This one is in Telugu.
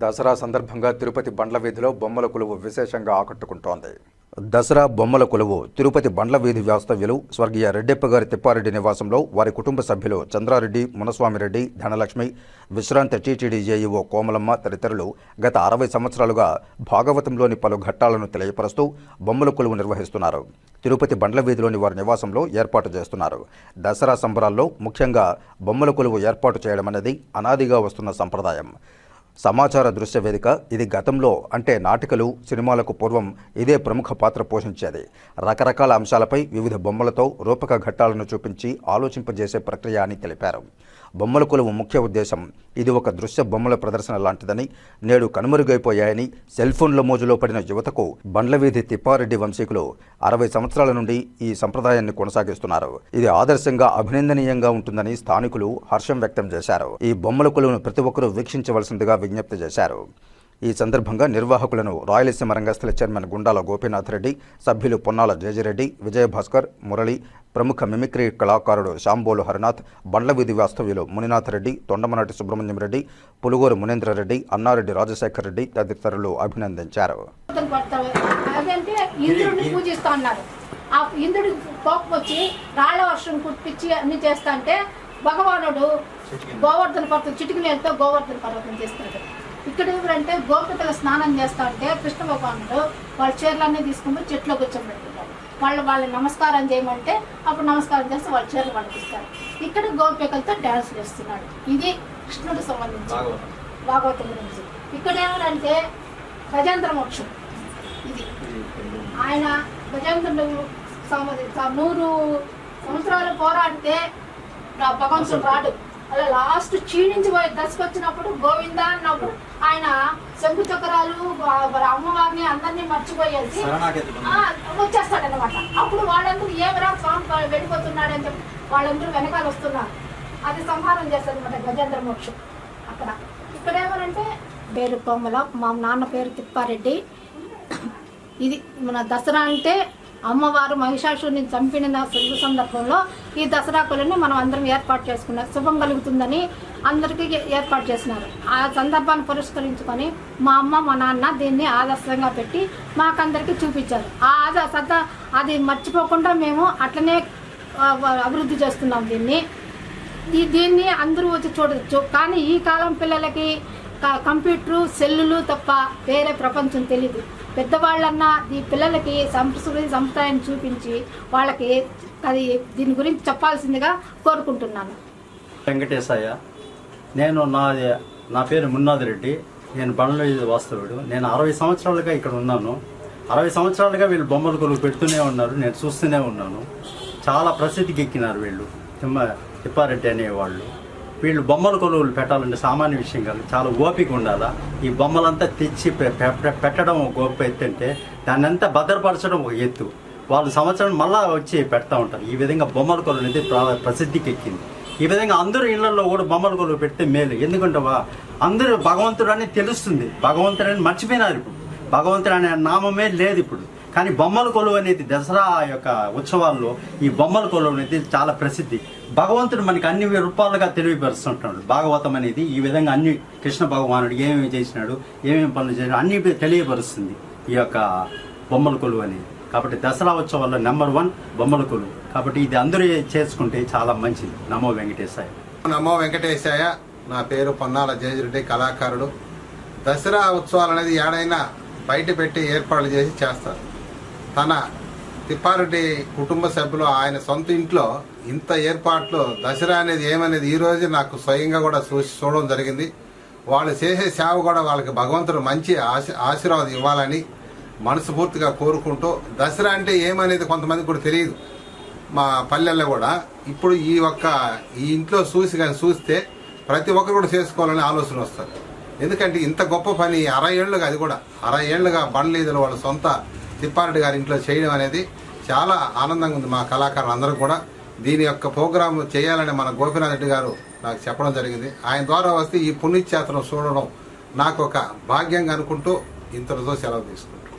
దసరా సందర్భంగా తిరుపతి బండ్ల వీధిలో బొమ్మల కొలువు విశేషంగా ఆకట్టుకుంటోంది. దసరా బొమ్మల కొలువు తిరుపతి బండ్ల వీధి వాస్తవ్యులు స్వర్గీయ రెడ్డెప్ప గారి తిప్పారెడ్డి నివాసంలో వారి కుటుంబ సభ్యులు చంద్రారెడ్డి మునస్వామిరెడ్డి ధనలక్ష్మి విశ్రాంత టీటీడీ జేఈఓ కోమలమ్మ తదితరులు గత అరవై సంవత్సరాలుగా భాగవతంలోని పలు ఘట్టాలను తెలియపరుస్తూ బొమ్మల కొలువు నిర్వహిస్తున్నారు. తిరుపతి బండ్ల వీధిలోని వారి నివాసంలో ఏర్పాటు చేస్తున్నారు. దసరా సంబరాల్లో ముఖ్యంగా బొమ్మల కొలువు ఏర్పాటు చేయడం అనేది అనాదిగా వస్తున్న సంప్రదాయం. సమాచార దృశ్య వేదిక ఇది గతంలో అంటే నాటికలు సినిమాలకు పూర్వం ఇదే ప్రముఖ పాత్ర పోషించేది. రకరకాల అంశాలపై వివిధ బొమ్మలతో రూపక ఘట్టాలను చూపించి ఆలోచింపజేసే ప్రక్రియ అని తెలిపారు. బొమ్మల కులవు ముఖ్య ఉద్దేశం. ఇది ఒక దృశ్య బొమ్మల ప్రదర్శన లాంటిదని నేడు కనుమరుగైపోయాయని సెల్ ఫోన్ల మోజులో పడిన యువతకు బండ్లవీధి తిప్పారెడ్డి వంశీకులు అరవై సంవత్సరాల నుండి ఈ సంప్రదాయాన్ని కొనసాగిస్తున్నారు. ఇది ఆదర్శంగా అభినందనీయంగా ఉంటుందని స్థానికులు హర్షం వ్యక్తం చేశారు. ఈ బొమ్మల కొలువును ప్రతి ఒక్కరూ వీక్షించవలసిందిగా విజ్ఞప్తి చేశారు. ఈ సందర్భంగా నిర్వాహకులను రాయలసీమ రంగస్థల చైర్మన్ గుండాల గోపీనాథ్ రెడ్డి సభ్యులు పొన్నాల జయజిరెడ్డి విజయభాస్కర్ మురళి ప్రముఖ మిమిక్రీ కళాకారుడు శాంబోలు హరినాథ్ బండ్లవీధి వాస్తవ్యులు మునినాథ్ రెడ్డి తొండమనాటి సుబ్రహ్మణ్యం రెడ్డి పులుగూరు మునేంద్రరెడ్డి అన్నారెడ్డి రాజశేఖర్ రెడ్డి తదితరులు అభినందించారు. పూజలు పడతావు అదంటే ఇంద్రుడిని పూజిస్తా అన్నారు. ఆ ఇంద్రుడి కోపం వచ్చి రాళ్ళ వర్షం కుట్టించి అన్ని చేస్తా అంటే భగవానుడు గోవర్ధన పర్వతం చిటికి నీళ్ళతో గోవర్ధన పర్వతం చేస్తాడు ఇక్కడ ఎవరంటే గోపికలు స్నానం చేస్తా ఉంటే కృష్ణ భగవానుడు వాళ్ళ చీరలన్నీ తీసుకుని చెట్లో కూర్చోబెట్టుకుంటారు. వాళ్ళు వాళ్ళని నమస్కారం చేయమంటే అప్పుడు నమస్కారం చేస్తే వాళ్ళ చీరలు పంపిస్తారు ఇక్కడ గోపికలతో డ్యాన్స్ చేస్తున్నాడు. ఇది కృష్ణుడు సంబంధించి. భాగవతం గురించి. ఇక్కడ ఏమంటే గజేంద్ర మోక్షం. ఇది. ఆయన గజేంద్రుడు సంబంధించి నూరు సంవత్సరాలు పోరాడితే భగవంతుడు రాడు. అలా లాస్ట్ క్షీణించి పోయి దశకు వచ్చినప్పుడు గోవింద అన్నప్పుడు ఆయన శంకు చక్రాలు అమ్మవారిని అందరినీ మర్చిపోయేసి వచ్చేస్తాడనమాట అప్పుడు వాళ్ళందరూ ఏమరా స్వామి వెళ్ళిపోతున్నాడని చెప్పి వాళ్ళందరూ వెనకాల వస్తున్నారు. అది సంహారం చేస్తారు అనమాట గజేంద్ర మోక్షం. అక్కడ. ఇక్కడ ఏమనంటే పేరు కొమ్మల మా నాన్న పేరు తిప్పారెడ్డి. ఇది మన దసరా అంటే అమ్మవారు మహిషాసుని చంపిన శుభ సందర్భంలో ఈ దసరా కొలని మనం అందరం ఏర్పాటు చేసుకున్నాం శుభం కలుగుతుందని అందరికీ ఏర్పాటు చేసినారు. ఆ సందర్భాన్ని పురస్కరించుకొని మా అమ్మ మా నాన్న దీన్ని ఆదర్శంగా పెట్టి మాకందరికీ చూపించారు. ఆ ఆద సద అది మర్చిపోకుండా మేము అట్లనే అభివృద్ధి చేస్తున్నాం దీన్ని. ఈ దీన్ని అందరూ వచ్చి చూడవచ్చు కానీ ఈ కాలం పిల్లలకి కంప్యూటరు సెల్లులు తప్ప వేరే ప్రపంచం తెలియదు పెద్దవాళ్ళన్నా ఈ పిల్లలకి సంస్కృతి సంప్రదాయాన్ని చూపించి వాళ్ళకి అది దీని గురించి చెప్పాల్సిందిగా కోరుకుంటున్నాను. వెంకటేశయ్య నేను నా నా పేరు మున్నాది రెడ్డి. నేను బండ్ల వాస్తవుడు. నేను అరవై సంవత్సరాలుగా ఇక్కడ ఉన్నాను. అరవై సంవత్సరాలుగా వీళ్ళు బొమ్మలు కొలువు పెడుతూనే ఉన్నారు. నేను చూస్తూనే ఉన్నాను. చాలా ప్రసిద్ధికి ఎక్కినారు వీళ్ళు. తిమ్మ తిప్పారెడ్డి అనేవాళ్ళు. వీళ్ళు బొమ్మల కొలువులు పెట్టాలంటే సామాన్య విషయం కాదు. చాలా ఓపిక ఉండాలా? ఈ బొమ్మలంతా తెచ్చి పె- పె- పెట్టడం ఒక గొప్ప ఎత్తు అంటే దాన్ని అంతా భద్రపరచడం ఒక ఎత్తు. వాళ్ళు సంవత్సరం మళ్ళా వచ్చి పెడతా ఉంటారు. ఈ విధంగా బొమ్మల కొలువు అనేది ప్రసిద్ధికి ఎక్కింది. ఈ విధంగా అందరూ ఇళ్ళలో కూడా బొమ్మల కొలువు పెడితే మేలు. ఎందుకంటే వా- అందరూ భగవంతుడు అని తెలుస్తుంది. భగవంతుడు అని మర్చిపోయినారు ఇప్పుడు. భగవంతుడు అనే నామమే లేదు ఇప్పుడు. కానీ బొమ్మల కొలువు అనేది దసరా యొక్క ఉత్సవాల్లో ఈ బొమ్మల కొలువు అనేది చాలా ప్రసిద్ధి. భగవంతుడు మనకి అన్ని రూపాలుగా తెలియపరుస్తుంటున్నాడు భాగవతం అనేది ఈ విధంగా అన్ని కృష్ణ భగవానుడు ఏమేమి చేసినాడు ఏమేమి పనులు చేసినాడు అన్ని తెలియపరుస్తుంది ఈ యొక్క బొమ్మల కొలువు అనేది. కాబట్టి దసరా ఉత్సవాల్లో నెంబర్ వన్ బొమ్మల కొలువు. కాబట్టి ఇది అందరూ చేసుకుంటే చాలా మంచిది. నమో వెంకటేశాయ. నమో వెంకటేశాయ. నా పేరు పొన్నాల జయజిరెడ్డి కళాకారుడు. దసరా ఉత్సవాలు అనేది ఏడైనా బయట పెట్టి ఏర్పాట్లు చేసి చేస్తారు. తన తిప్పారెడ్డి కుటుంబ సభ్యులు ఆయన సొంత ఇంట్లో ఇంత ఏర్పాట్లు దసరా అనేది ఏమనేది ఈ నాకు స్వయంగా కూడా చూసి చూడడం జరిగింది. వాళ్ళు చేసే సేవ కూడా వాళ్ళకి భగవంతుడు మంచి ఆశీ ఆశీర్వాదం ఇవ్వాలని మనస్ఫూర్తిగా కోరుకుంటూ దసరా అంటే ఏమనేది కొంతమంది కూడా తెలియదు. మా పల్లెల్లో కూడా ఇప్పుడు ఈ ఒక్క ఈ ఇంట్లో చూసి కానీ చూస్తే ప్రతి ఒక్కరు కూడా చేసుకోవాలని ఆలోచన వస్తారు ఎందుకంటే ఇంత గొప్ప పని అరవై ఏళ్ళుగా అది కూడా. అరవై ఏళ్ళుగా బండ్లు వాళ్ళ సొంత తిప్పారెడ్డి గారి ఇంట్లో చేయడం అనేది చాలా ఆనందంగా ఉంది మా కళాకారులు అందరూ కూడా. దీని యొక్క ప్రోగ్రాం చేయాలని మన గోపినాథ్ రెడ్డి గారు నాకు చెప్పడం జరిగింది. ఆయన ద్వారా వస్తే ఈ పుణ్యక్షేత్రం చూడడం నాకు ఒక భాగ్యంగా అనుకుంటూ ఇంతటితో సెలవు తీసుకున్నాను